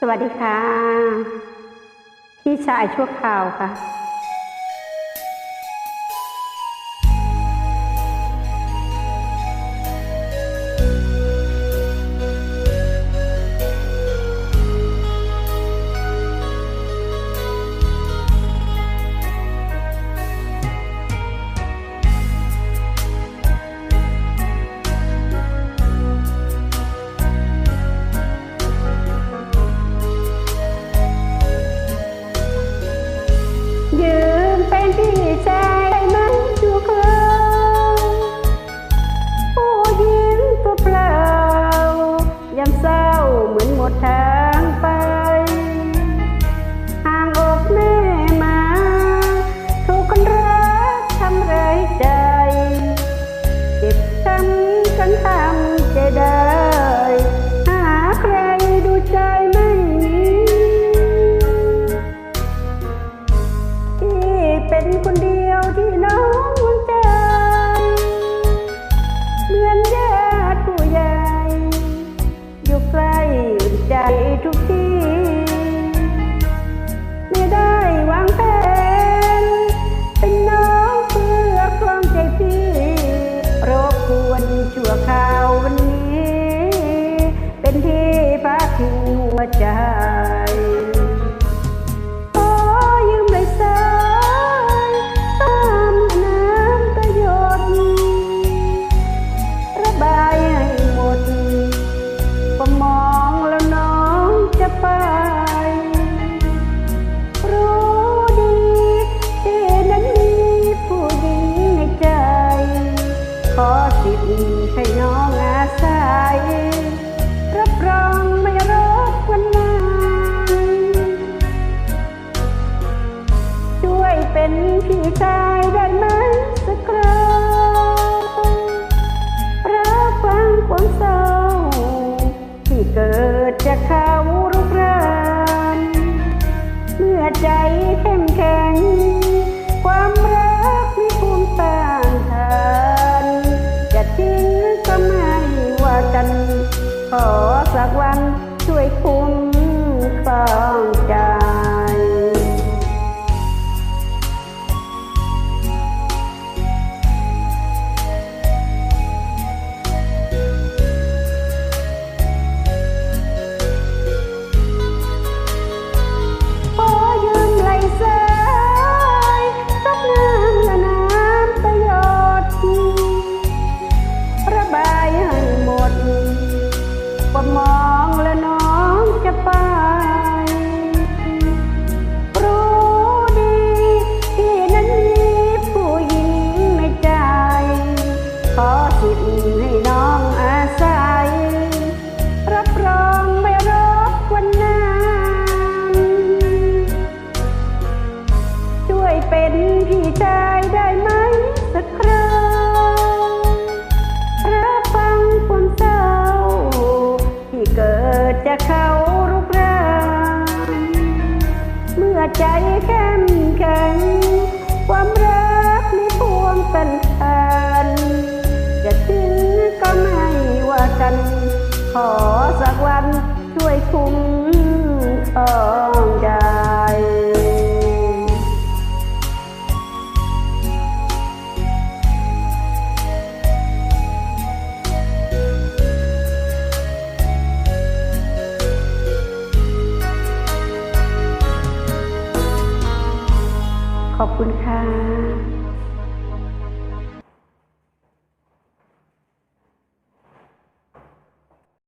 สวัสดีค่ะ พี่ชายชั่วคราวค่ะ มเป็นพี่ชายได้ไหมชั่วคราวผู้หญิงตัวเปล่ายามเศร้าเหมือนหมดทางไปห่างอกแม่มาถูกคนรักทำร้ายใจเจ็บช้ำกันทำ ทุก ดจากเขารุกรานเมื่อใจเข้มแข็ง ความรักมีภูมิต้านทานจะทิ้งก็ไม่ว่ากัน ขอสักวันช่วยคุ้มครอง สิทธิ์ให้น้องอาศัย รับรองไม่รบกวนนานช่วยเป็นพี่ชายได้ไหมสักครั้งรับฟังความเศร้า ที่เกิดจากเขารุกรานเมื่อใจเข้มแข็งความรักไม่พวงเป็นทน ก็ไม่ว่ากัน ขอสักวันช่วยคุ้มครองใจขอบคุณค่ะ